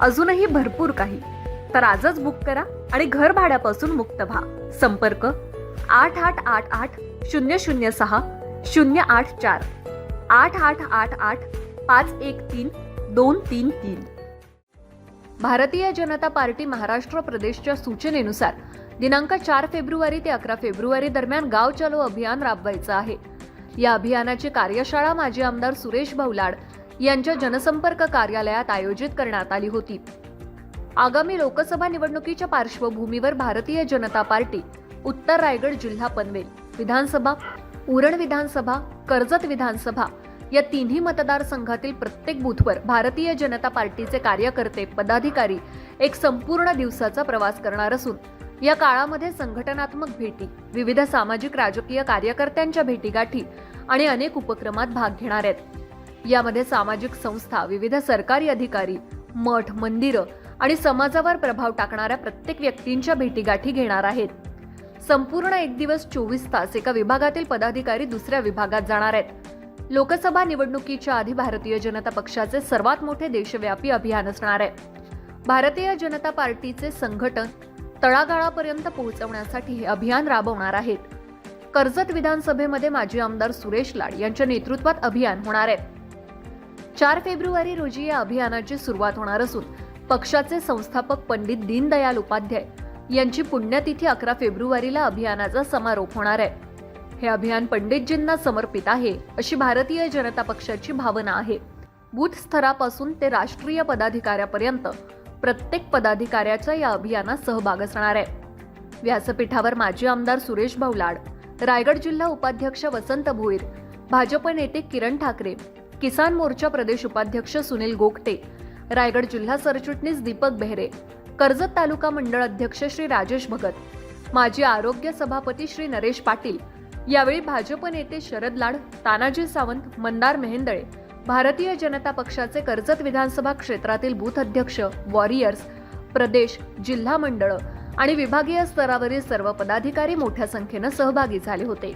अजूनही भरपूर काही. तर आजच बुक करा आणि घर भाड्यापासून मुक्त व्हा. संपर्क आठ आठ आठ आठ शून्य शून्य सहा शून्य आठ चार. आठ आठ आठ आठ पाच एक तीन दोन तीन तीन. भारतीय जनता पार्टी महाराष्ट्र प्रदेशच्या सूचनेनुसार दिनांक चार फेब्रुवारी ते अकरा फेब्रुवारी दरम्यान गाव चलो अभियान राबवायचं आहे. या अभियानाची कार्यशाळा माजी आमदार सुरेश भवलाड यांच्या जनसंपर्क कार्यालयात आयोजित करण्यात आली होती. आगामी लोकसभा निवडणुकीच्या पार्श्वभूमीवर भारतीय जनता पार्टी उत्तर रायगड जिल्हा पनवेल विधानसभा उरण विधानसभा कर्जत विधानसभा या तिन्ही मतदारसंघातील प्रत्येक बूथवर भारतीय जनता पार्टीचे कार्यकर्ते पदाधिकारी एक संपूर्ण दिवसाचा प्रवास करणार असून या काळामध्ये संघटनात्मक भेटी विविध सामाजिक राजकीय कार्यकर्त्यांच्या भेटीगाठी आणि अनेक उपक्रमात भाग घेणार आहेत. यामध्ये सामाजिक संस्था विविध सरकारी अधिकारी मठ मंदिरं आणि समाजावर प्रभाव टाकणाऱ्या प्रत्येक व्यक्तींच्या भेटीगाठी घेणार आहेत. संपूर्ण एक दिवस चोवीस तास एका विभागातील पदाधिकारी दुसऱ्या विभागात जाणार आहेत. लोकसभा निवडणुकीच्या आधी भारतीय जनता पक्षाचे सर्वात मोठे देशव्यापी अभियान असणार आहे. भारतीय जनता पार्टीचे संघटन तळागाळापर्यंत पोहोचवण्यासाठी हे अभियान राबवणार आहेत. कर्जत विधानसभेमध्ये माजी आमदार सुरेश लाड यांच्या नेतृत्वात अभियान होणार आहे. चार फेब्रुवारी रोजी या अभियानाची सुरुवात होणार असून पक्षाचे संस्थापक पंडित दीनदयाल उपाध्याय यांची पुण्यतिथी अकरा फेब्रुवारीला अभियानाचा समारोप होणार आहे. हे अभियान पंडितजींना समर्पित आहे अशी भारतीय जनता पक्षाची भावना आहे. बूथ स्तरापासून ते राष्ट्रीय पदाधिकाऱ्यापर्यंत प्रत्येक पदाधिकाऱ्याचा या अभियानात सहभाग असणार आहे. व्यासपीठावर माजी आमदार सुरेश भवलाड रायगड जिल्हा उपाध्यक्ष वसंत भोईर भाजप नेते किरण ठाकरे किसान मोर्चा प्रदेश उपाध्यक्ष सुनील गोगटे रायगड जिल्हा सरचिटणीस दीपक बेहरे कर्जत तालुका मंडळ अध्यक्ष श्री राजेश भगत माजी आरोग्य सभापती श्री नरेश पाटील यावेळी भाजप नेते शरद लाड तानाजी सावंत मंदार मेहेंदळे भारतीय जनता पक्षाचे कर्जत विधानसभा क्षेत्रातील बूथ अध्यक्ष वॉरियर्स प्रदेश जिल्हा मंडळ आणि विभागीय स्तरावरील सर्व पदाधिकारी मोठ्या संख्येनं सहभागी झाले होते.